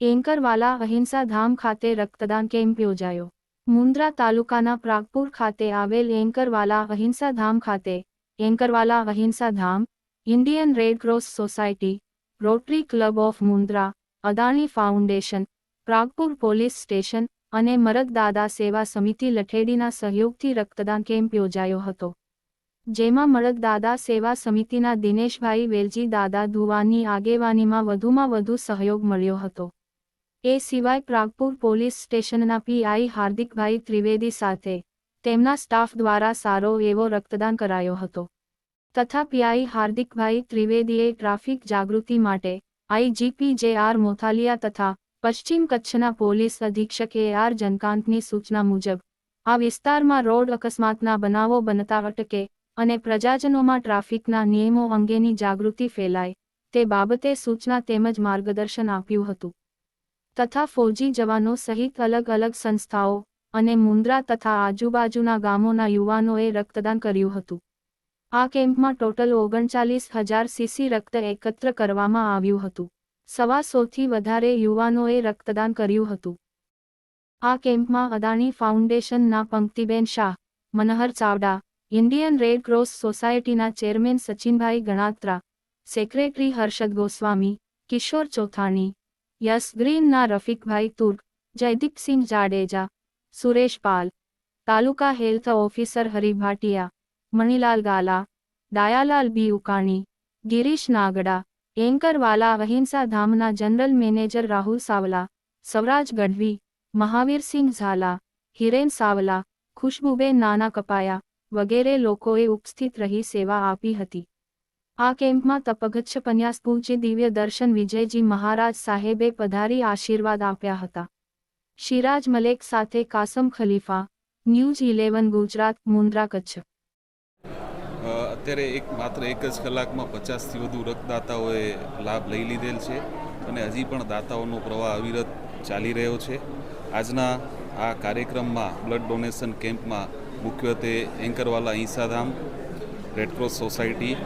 એન્કરવાલા અહિંસા ધામ ખાતે રક્તદાન કેમ્પ યોજાયો. મુન્દ્રા તાલુકાના પ્રાગપુર ખાતે આવેલ એન્કરવાલા અહિંસા ધામ ખાતે Anchorwala Ahinsa Dham, Indian Red Cross Society, Rotary Club of Mundra, Adani Foundation, Pragpur police station અને મરદદાદા સેવા સમિતિ લઠેડીના સહયોગથી રક્તદાન કેમ્પ યોજાયો હતો. જેમાં મરદદાદા સેવા સમિતિના દિનેશભાઈ વેલજી દાદા ધુવાની આગેવાનીમાં વધુમાં વધુ સહયોગ મળ્યો હતો. એ સિવાય પ્રાગપુર પોલીસ સ્ટેશનના પીઆઈ હાર્દિકભાઈ ત્રિવેદી સાથે તેમના સ્ટાફ દ્વારા સારો એવો રક્તદાન કરાયો હતો. તથા પીઆઈ હાર્દિકભાઈ ત્રિવેદીએ ટ્રાફિક જાગૃતિ માટે આઈજીપી જે આર મોથાલિયા તથા પશ્ચિમ કચ્છના પોલીસ અધિક્ષક આર. જનકાંતની સૂચના મુજબ, આ વિસ્તારમાં રોડ અકસ્માતના બનાવો બનતા અટકે અને પ્રજાજનોમાં ટ્રાફિકના નિયમો અંગેની જાગૃતિ ફેલાય, તે બાબતે સૂચના તેમજ માર્ગદર્શન આપ્યું હતું. તથા ફૌજી જવાનો સહિત અલગ અલગ સંસ્થાઓ અને મુન્દ્રા તથા આજુબાજુના ગામોના યુવાનોએ રક્તદાન કર્યું હતું. આ કેમ્પમાં ટોટલ ઓગણચાલીસ હજાર સીસી રક્ત એકત્ર કરવામાં આવ્યું હતું. સવા સોથી વધારે યુવાનોએ રક્તદાન કર્યું હતું. આ કેમ્પમાં અદાણી ફાઉન્ડેશનના Panktiben Shah, Manhar Chavda, Indian Red Cross સોસાયટીના chairman Sachinbhai Ganatra, secretary Harshad Goswami, Kishor Chothani Yes ગ્રીનના Rafiqbhai Turk Jaydeepsinh Jadeja, Suresh Pal, taluka health officer Haribhatia Manilal Gala, Dayalal B Ukani, Girish Nagda Anchorwala Ahinsa ધામના general manager Rahul Savla, સવરાજ Gadhvi Mahavirsinh Jhala, Hiren Savla, Khushbuben નાના કપાયા વગેરે લોકોએ ઉપસ્થિત રહી સેવા આપી હતી. આ કેમ્પમાં તપગચ્છ પન્યાસ પૂજ્ય દિવ્ય દર્શન વિજયજી મહારાજ સાહેબે પધારી આશીર્વાદ આપ્યા હતા. શિરાજ મલેક સાથે કાસમ ખલીફા, ન્યૂઝ ઇલેવન ગુજરાત, મુન્દ્રા કચ્છ. અત્યારે એક માત્ર એક જ કલાકમાં પચાસથી વધુ રક્તદાતાઓએ લાભ લઈ લીધેલ છે અને હજી પણ દાતાઓનો પ્રવાહ અવિરત ચાલી રહ્યો છે. આજના આ કાર્યક્રમમાં બ્લડ ડોનેશન કેમ્પમાં મુખ્યત્વે એન્કરવાલા ઈસાધામ Red Cross Society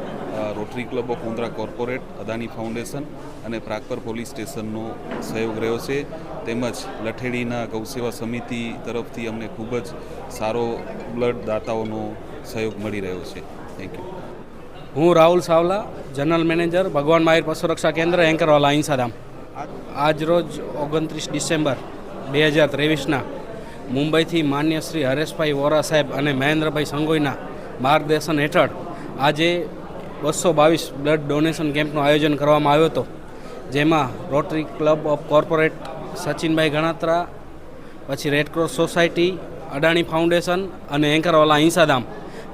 Rotary Club of Mundra corporate, Adani Foundation અને પ્રાગપર પોલીસ સ્ટેશનનો સહયોગ રહ્યો છે. તેમજ લઠેડીના ગૌસેવા સમિતિ તરફથી અમને ખૂબ જ સારો બ્લડ દાતાઓનો સહયોગ મળી રહ્યો છે. થેન્ક યુ હું રાહુલ સાવલા જનરલ મેનેજર ભગવાન માહિર પશુ રક્ષા કેન્દ્ર એન્કરવાલા અહિંસાધામ. આજ રોજ ઓગણત્રીસ ડિસેમ્બર બે હજાર ત્રેવીસના મુંબઈથી માન્ય શ્રી હરેશભાઈ વોરા સાહેબ અને મહેન્દ્રભાઈ સંગોઈના માર્ગદર્શન હેઠળ આજે બસો બાવીસ બ્લડ ડોનેશન કેમ્પનું આયોજન કરવામાં આવ્યો હતો, જેમાં Rotary Club of corporate Sachinbhai Ganatra, પછી રેડક્રોસ સોસાયટી અડાણી ફાઉન્ડેશન અને એન્કરવાલા અહિંસાધામ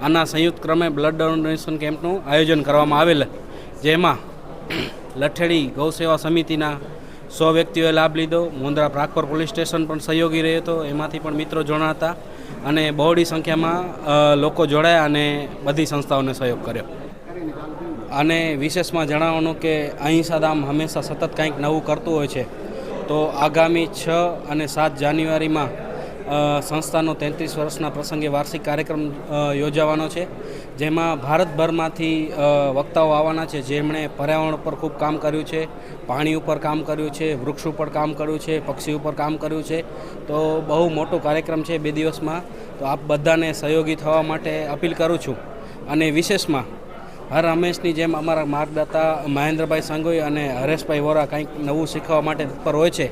આના સંયુક્ત ક્રમે બ્લડ ડોનેશન કેમ્પનું આયોજન કરવામાં આવેલ. જેમાં લઠેડી ગૌસેવા સમિતિના સો વ્યક્તિઓએ લાભ લીધો. મુંદ્રા પ્રાગપર પોલીસ સ્ટેશન પણ સહયોગી રહ્યો હતો. એમાંથી પણ મિત્રો જોડાયા હતા અને બહોળી સંખ્યામાં લોકો જોડાયા અને બધી સંસ્થાઓને સહયોગ કર્યો. અને વિશેષમાં જણાવવાનું કે અહિંસાધામ હંમેશા સતત કંઈક નવું કરતું હોય છે. તો આગામી છ અને સાત જાન્યુઆરીમાં સંસ્થાનો તેત્રીસ વર્ષના પ્રસંગે વાર્ષિક કાર્યક્રમ યોજાવાનો છે, જેમાં ભારતભરમાંથી વક્તાઓ આવવાના છે. જેમણે પર્યાવરણ ઉપર ખૂબ કામ કર્યું છે, પાણી ઉપર કામ કર્યું છે, વૃક્ષ ઉપર કામ કર્યું છે, પક્ષી ઉપર કામ કર્યું છે. તો બહુ મોટો કાર્યક્રમ છે બે દિવસમાં. તો આપ બધાને સહયોગી થવા માટે અપીલ કરું છું. અને વિશેષમાં હર હંમેશની જેમ અમારા માર્ગદાતા મહેન્દ્રભાઈ સંગોઈ અને હરેશભાઈ વોરા કંઈક નવું શીખવા માટે તત્પર હોય છે,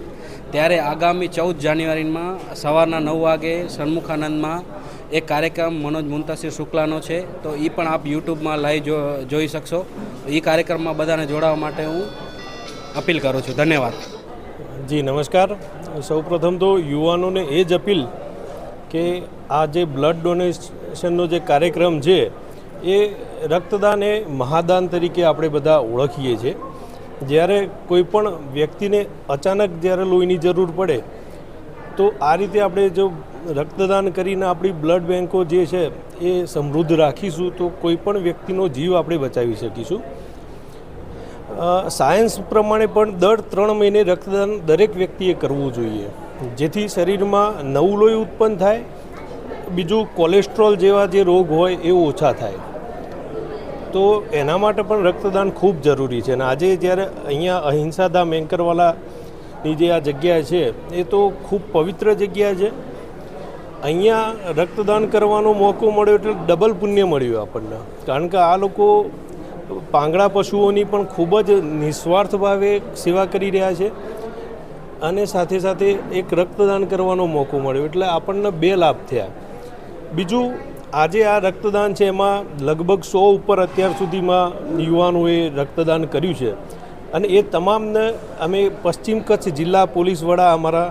ત્યારે આગામી ચૌદ જાન્યુઆરીમાં સવારના નવ વાગે સન્મુખાનંદમાં એક કાર્યક્રમ મનોજ મુંતાસિર શુક્લાનો છે, તો એ પણ આપ યુટ્યુબમાં લાઈવ જોઈ શકશો. એ કાર્યક્રમમાં બધાને જોડાવા માટે હું અપીલ કરું છું. ધન્યવાદ. જી, નમસ્કાર. સૌપ્રથમ તો યુવાનોને એ જ અપીલ કે આ જે બ્લડ ડોનેશનનો જે કાર્યક્રમ છે એ રક્તદાન એ મહાદાન તરીકે આપણે બધા ઓળખીએ છીએ. જ્યારે કોઈ પણ વ્યક્તિને અચાનક જ્યારે લોહીની જરૂર પડે, તો આ રીતે આપણે જો રક્તદાન કરીને આપણી બ્લડ બેન્કો જે છે એ સમૃદ્ધ રાખીશું, તો કોઈ પણ વ્યક્તિનો જીવ આપણે બચાવી શકીશું. સાયન્સ પ્રમાણે પણ દર ત્રણ મહિને રક્તદાન દરેક વ્યક્તિએ કરવું જોઈએ. જેથી શરીરમાં નવું લોહી ઉત્પન્ન થાય, બીજું કોલેસ્ટ્રોલ જેવા જે રોગ હોય એ ઓછા થાય. તો એના માટે પણ રક્તદાન ખૂબ જરૂરી છે. અને આજે જ્યારે અહીંયા અહિંસાધામ એન્કરવાલાની જે આ જગ્યા છે, એ તો ખૂબ પવિત્ર જગ્યા છે. અહીંયા રક્તદાન કરવાનો મોકો મળ્યો એટલે ડબલ પુણ્ય મળ્યું આપણને. કારણ કે આ લોકો પાંગડા પશુઓની પણ ખૂબ જ નિસ્વાર્થ ભાવે સેવા કરી રહ્યા છે અને સાથે સાથે એક રક્તદાન કરવાનો મોકો મળ્યો. એટલે આપણને બે લાભ થયા. બીજું આજે આ રક્તદાન છે, એમાં લગભગ સો ઉપર અત્યાર સુધીમાં યુવાનોએ રક્તદાન કર્યું છે. અને એ તમામને અમે પશ્ચિમ કચ્છ જિલ્લા પોલીસ વડા અમારા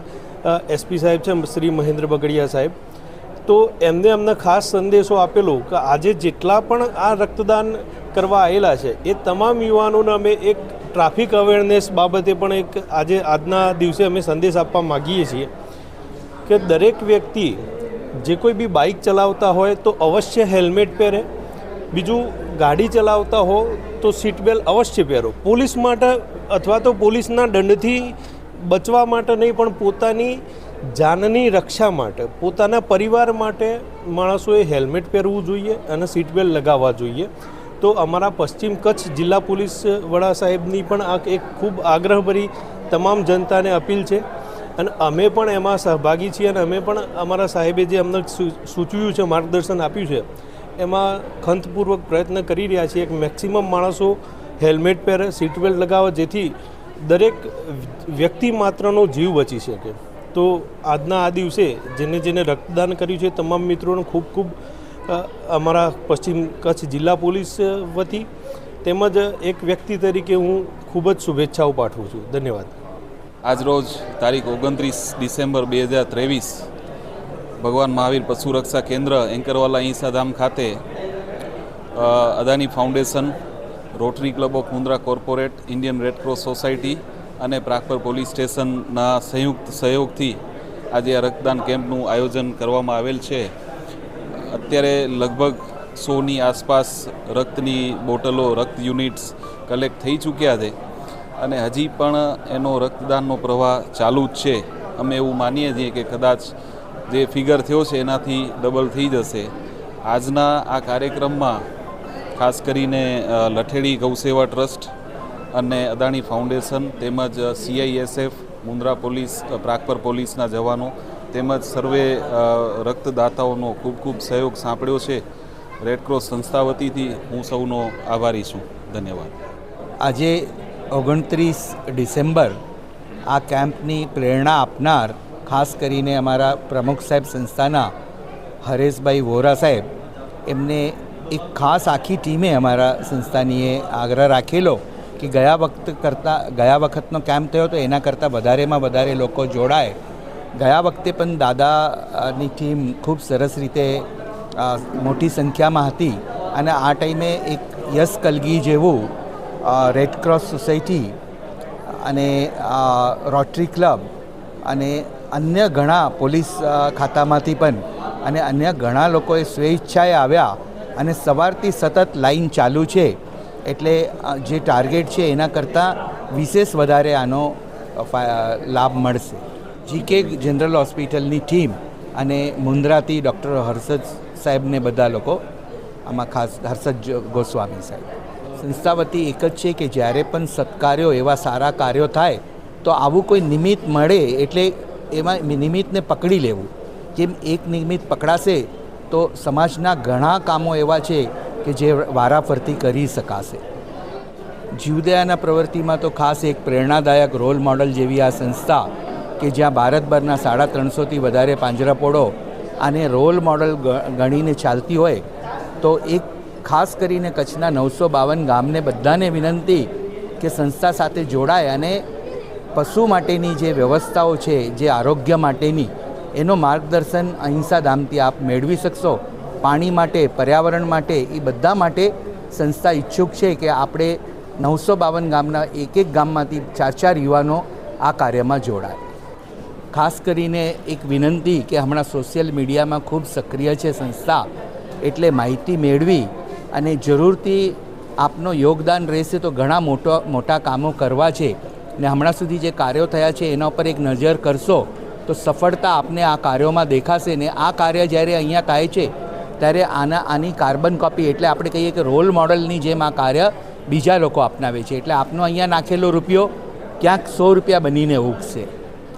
એસપી સાહેબ છે, શ્રી મહેન્દ્ર બગડિયા સાહેબ. તો એમને અમને ખાસ સંદેશો આપેલો કે આજે જેટલા પણ આ રક્તદાન કરવા આવેલા છે, એ તમામ યુવાનોને અમે એક ટ્રાફિક અવેરનેસ બાબતે પણ એક આજે આજના દિવસે અમે સંદેશ આપવા માગીએ છીએ કે દરેક વ્યક્તિ જે કોઈ બી બાઇક ચલાવતા હોય તો અવશ્ય હેલ્મેટ પહેરે. બીજું, ગાડી ચલાવતા હો તો સીટ બેલ્ટ અવશ્ય પહેરો. પોલીસ માટે અથવા તો પોલીસના દંડથી બચવા માટે નહીં, પણ પોતાની જાનની રક્ષા માટે, પોતાના પરિવાર માટે માણસોએ હેલ્મેટ પહેરવું જોઈએ અને સીટ બેલ્ટ લગાવવા જોઈએ. તો અમારા પશ્ચિમ કચ્છ જિલ્લા પોલીસ વડા સાહેબની પણ આ એક ખૂબ આગ્રહભરી તમામ જનતાને અપીલ છે. અને અમે પણ એમાં સહભાગી છીએ અને અમે પણ અમારા સાહેબે જે અમને સૂચવ્યું છે, માર્ગદર્શન આપ્યું છે, એમાં ખંતપૂર્વક પ્રયત્ન કરી રહ્યા છીએ. કે મેક્સિમમ માણસો હેલ્મેટ પહેરે, સીટ બેલ્ટ લગાવે, જેથી દરેક વ્યક્તિ માત્રનો જીવ બચી શકે. તો આજના આ દિવસે જેને જેને રક્તદાન કર્યું છે, તમામ મિત્રોનો ખૂબ ખૂબ અમારા પશ્ચિમ કચ્છ જિલ્લા પોલીસ વતી. તેમજ એક વ્યક્તિ તરીકે હું ખૂબ જ શુભેચ્છાઓ પાઠવું છું. ધન્યવાદ. આજરોજ તારીખ ઓગણત્રીસ ડિસેમ્બર બે હજાર ત્રેવીસ, ભગવાન મહાવીર પશુ રક્ષા કેન્દ્ર એન્કરવાલા ઈસાધામ ખાતે Adani Foundation, Rotary Club of Mundra corporate, Indian Red Cross Society અને પ્રાગપર પોલીસ સ્ટેશનના સંયુક્ત સહયોગથી આજે આ રક્તદાન કેમ્પનું આયોજન કરવામાં આવેલ છે. અત્યારે લગભગ સોની આસપાસ રક્તની બોટલો, રક્ત યુનિટ્સ કલેક્ટ થઈ ચૂક્યા છે. અને હજી પણ એનો રક્તદાનનો પ્રવાહ ચાલુ જ છે. અમે એવું માનીએ છીએ કે કદાચ જે ફિગર થયો છે એનાથી ડબલ થઈ જશે. આજના આ કાર્યક્રમમાં ખાસ કરીને લઠેડી ગૌસેવા ટ્રસ્ટ અને અદાણી ફાઉન્ડેશન તેમજ સીઆઈએસએફ મુન્દ્રા પોલીસ પ્રાગપર પોલીસના જવાનો તેમજ સર્વે રક્તદાતાઓનો ખૂબ ખૂબ સહયોગ સાંપડ્યો છે. રેડક્રોસ સંસ્થા વતીથી હું સૌનો આભારી છું. ધન્યવાદ. આજે ઓગણત્રીસ ડિસેમ્બર આ કેમ્પની પ્રેરણા આપનાર, ખાસ કરીને અમારા પ્રમુખ સાહેબ સંસ્થાના હરેશભાઈ વોરા સાહેબ, એમને એક ખાસ આખી ટીમે અમારા સંસ્થાનીએ આગ્રહ રાખેલો કે ગયા વખત કરતાં, ગયા વખતનો કેમ્પ થયો તો એના કરતાં વધારેમાં વધારે લોકો જોડાય. ગયા વખતે પણ દાદાની ટીમ ખૂબ સરસ રીતે મોટી સંખ્યામાં હતી અને આ ટાઈમે એક યશ કલગી જેવું રેડ ક્રોસ સોસાયટી અને રોટરી ક્લબ અને અન્ય ઘણા પોલીસ ખાતામાંથી પણ અને અન્ય ઘણા લોકોએ સ્વેચ્છાએ આવ્યા અને સવારથી સતત લાઈન ચાલુ છે. એટલે જે ટાર્ગેટ છે એના કરતાં વિશેષ વધારે આનો લાભ મળશે. જીકે જનરલ હોસ્પિટલની ટીમ અને મુન્દ્રાથી ડૉક્ટર હર્ષદ સાહેબને બધા લોકો, આમાં ખાસ હર્ષદ ગોસ્વામી સાહેબ. સંસ્થા વતી એક જ છે કે જ્યારે પણ સત્કાર્યો, એવા સારા કાર્યો થાય, તો આવું કોઈ નિમિત્ત મળે એટલે એમાં નિમિત્તને પકડી લેવું. જેમ એક નિમિત્ત પકડાશે, તો સમાજના ઘણા કામો એવા છે કે જે વારાફરતી કરી શકાશે. જીવદયાના પ્રવૃત્તિમાં તો ખાસ એક પ્રેરણાદાયક રોલ મોડલ જેવી આ સંસ્થા કે જ્યાં ભારતભરના સાડા ત્રણસોથી વધારે પાંજરાપોળો આને રોલ મોડલ ગણીને ચાલતી હોય, તો એક ખાસ કરીને કચ્છના નવસો બાવન ગામને બધાને વિનંતી કે સંસ્થા સાથે જોડાય અને પશુ માટેની જે વ્યવસ્થાઓ છે, જે આરોગ્ય માટેની, એનો માર્ગદર્શન અહિંસા ધામથી આપ મેળવી શકશો. પાણી માટે, પર્યાવરણ માટે, એ બધા માટે સંસ્થા ઈચ્છુક છે કે આપણે નવસો બાવન ગામના એક એક ગામમાંથી ચાર ચાર યુવાનો આ કાર્યમાં જોડાય. ખાસ કરીને એક વિનંતી કે હમણાં સોશિયલ મીડિયામાં ખૂબ સક્રિય છે સંસ્થા, એટલે માહિતી મેળવી અને જરૂરથી આપનો યોગદાન રહેશે તો ઘણા મોટો, મોટા કામો કરવા છે. ને હમણાં સુધી જે કાર્યો થયા છે, એના ઉપર એક નજર કરશો, તો સફળતા આપને આ કાર્યોમાં દેખાશે ને આ કાર્ય જ્યારે અહીંયા થાય છે, ત્યારે આના, આની કાર્બન કોપી એટલે આપણે કહીએ કે રોલ મોડલની જેમ આ કાર્ય બીજા લોકો અપનાવે છે. એટલે આપનો અહીંયા નાખેલો રૂપિયો ક્યાંક સો રૂપિયા બનીને ઉગશે.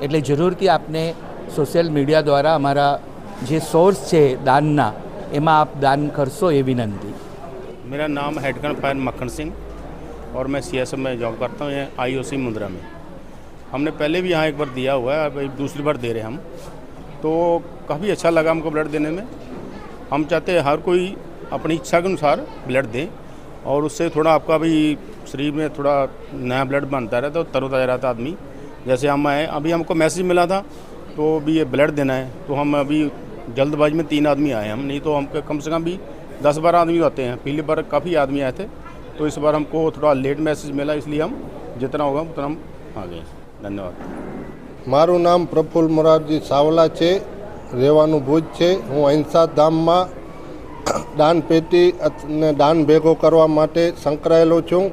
એટલે જરૂરથી આપને સોશિયલ મીડિયા દ્વારા અમારા જે સોર્સ છે દાનના, એમાં આપ દાન કરશો એ વિનંતી. मेरा नाम हेडगन फायर मक्खन सिंह और मैं सीएसएम में जॉब करता हूँ आई ओ सी मुंद्रा में। हमने पहले भी यहाँ एक बार दिया हुआ है, अब दूसरी बार दे रहे हम। तो काफ़ी अच्छा लगा हमको ब्लड देने में। हम चाहते हैं हर कोई अपनी इच्छा के अनुसार ब्लड दें और उससे थोड़ा आपका भी शरीर में थोड़ा नया ब्लड बनता रहता है तरोताज़ा रहता आदमी। जैसे हम आए, अभी हमको मैसेज मिला था तो भी ये ब्लड देना है। तो हम अभी जल्दबाजी में तीन आदमी आए हम, नहीं तो हम कम से कम भी दस बारह आदमी आते हैं पहली बार काफ़ी आदमी आए थे तो इस बार हमको थोड़ा लेट मैसेज मिला इसलिए हम जितना होगा उतना हम आ गए धन्यवाद મારું નામ પ્રફુલ્લ મોરારજી સાવલા છે રહેવાનું ભુજ છે હું અહિંસા ધામમાં દાન પેટી અને દાન ભેગો કરવા માટે સંકળાયેલો છું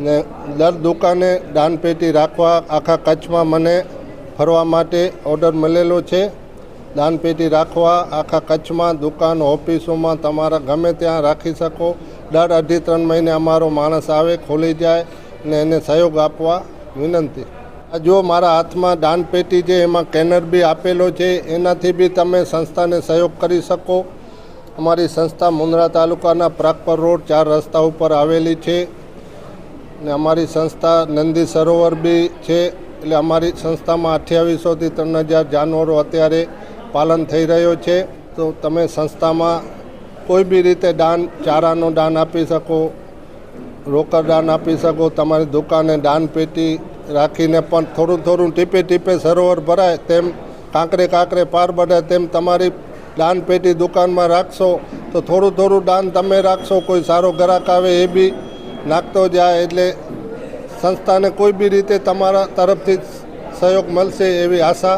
ને દર દુકાને દાન પેટી રાખવા આખા કચ્છમાં મને ફરવા માટે ઓર્ડર મળેલો છે દાન પેટી રાખવા, આખા કચ્છમાં, દુકાન, ઓફિસોમાં તમારા ગમે ત્યાં રાખી શકો. દર અઢી ત્રણ મહિને અમારો માણસ આવે, ખોલી જાય ને એને સહયોગ આપવા વિનંતી. જો મારા હાથમાં દાનપેટી છે, એમાં કેનર બી આપેલો છે, એનાથી બી તમે સંસ્થાને સહયોગ કરી શકો. અમારી સંસ્થા મુન્દ્રા તાલુકાના પ્રાગપર રોડ ચાર રસ્તા ઉપર આવેલી છે ને અમારી સંસ્થા નંદી સરોવર બી છે. એટલે અમારી સંસ્થામાં અઠ્યાવીસોથી ત્રણ હજાર જાનવરો અત્યારે પાલન થઈ રહ્યો છે. તો તમે સંસ્થામાં કોઈ બી રીતે દાન, ચારાનો દાન આપી શકો, રોકડ દાન આપી શકો, તમારી દુકાને દાન પેટી રાખીને પણ થોડું થોડું ટીપે ટીપે સરોવર ભરાય તેમ કાંકરે કાંકરે પાર બઢે તેમ તમારી દાન પેટી દુકાનમાં રાખશો, તો થોડું થોડું દાન તમે રાખશો, કોઈ સારો ગ્રાહક આવે એ બી નાખતો જાય. એટલે સંસ્થાને કોઈ બી રીતે તમારા તરફથી સહયોગ મળશે એવી આશા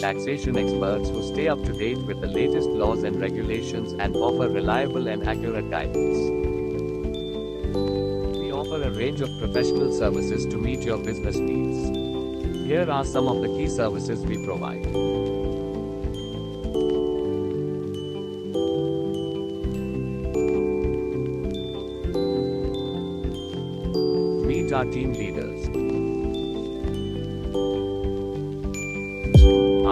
Taxation experts who stay up to date with the latest laws and regulations and offer reliable and accurate guidance. We offer a range of professional services to meet your business needs. Here are some of the key services we provide. Meet our team leaders.